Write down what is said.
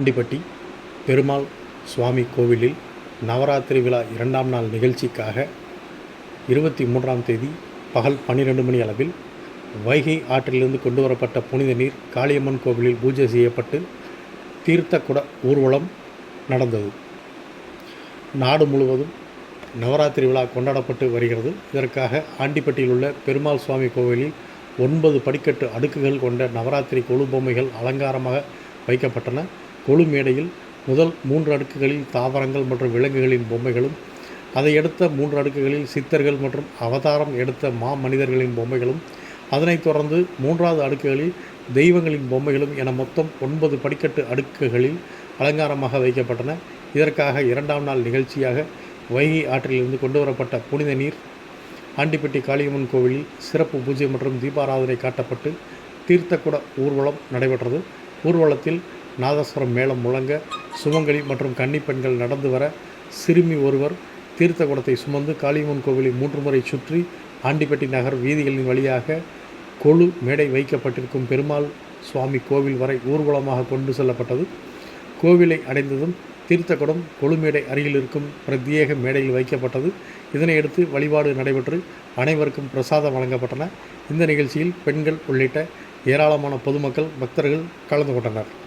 ஆண்டிப்பட்டி பெருமாள் சுவாமி கோவிலில் நவராத்திரி விழா இரண்டாம் நாள் நிகழ்ச்சிக்காக இருபத்தி மூன்றாம் தேதி பகல் பன்னிரெண்டு மணி அளவில் வைகை ஆற்றிலிருந்து கொண்டு வரப்பட்ட புனித நீர் காளியம்மன் கோவிலில் பூஜை செய்யப்பட்டு தீர்த்த குட ஊர்வலம் நடந்தது. நாடு முழுவதும் நவராத்திரி விழா கொண்டாடப்பட்டு வருகிறது. இதற்காக ஆண்டிப்பட்டியில் உள்ள பெருமாள் சுவாமி கோவிலில் ஒன்பது படிக்கட்டு அடுக்குகள் கொண்ட நவராத்திரி கொழு பொம்மைகள் அலங்காரமாக வைக்கப்பட்டன. கொழு மேடையில் முதல் மூன்று அடுக்குகளில் தாவரங்கள் மற்றும் விலங்குகளின் பொம்மைகளும் அதையடுத்த மூன்று அடுக்குகளில் சித்தர்கள் மற்றும் அவதாரம் எடுத்த மா மனிதர்களின் பொம்மைகளும் அதனைத் தொடர்ந்து மூன்றாவது அடுக்குகளில் தெய்வங்களின் பொம்மைகளும் என மொத்தம் ஒன்பது படிக்கட்டு அடுக்குகளில் அலங்காரமாக வைக்கப்பட்டன. இதற்காக இரண்டாம் நாள் நிகழ்ச்சியாக வைகை ஆற்றிலிருந்து கொண்டு வரப்பட்ட புனித நீர் ஆண்டிப்பட்டி காளியம்மன் கோவிலில் சிறப்பு பூஜை மற்றும் தீபாராதனை காட்டப்பட்டு தீர்த்தக்குட ஊர்வலம் நடைபெற்றது. ஊர்வலத்தில் நாதஸ்வரம் மேளம் முழங்க சுமங்கலி மற்றும் கன்னி பெண்கள் நடந்து வர சிறுமி ஒருவர் தீர்த்த குடத்தை சுமந்து காளியம்மன் கோவிலை மூன்று முறை சுற்றி ஆண்டிப்பட்டி நகர் வீதிகளின் வழியாக கொழு மேடை வைக்கப்பட்டிருக்கும் பெருமாள் சுவாமி கோவில் வரை ஊர்வலமாக கொண்டு செல்லப்பட்டது. கோவிலை அடைந்ததும் தீர்த்தக்குடம் கொழுமேடை அருகில் இருக்கும் பிரத்யேக மேடையில் வைக்கப்பட்டது. இதனையடுத்து வழிபாடு நடைபெற்று அனைவருக்கும் பிரசாதம் வழங்கப்பட்டன. இந்த நிகழ்ச்சியில் பெண்கள் உள்ளிட்ட ஏராளமான பொதுமக்கள் பக்தர்கள் கலந்து கொண்டனர்.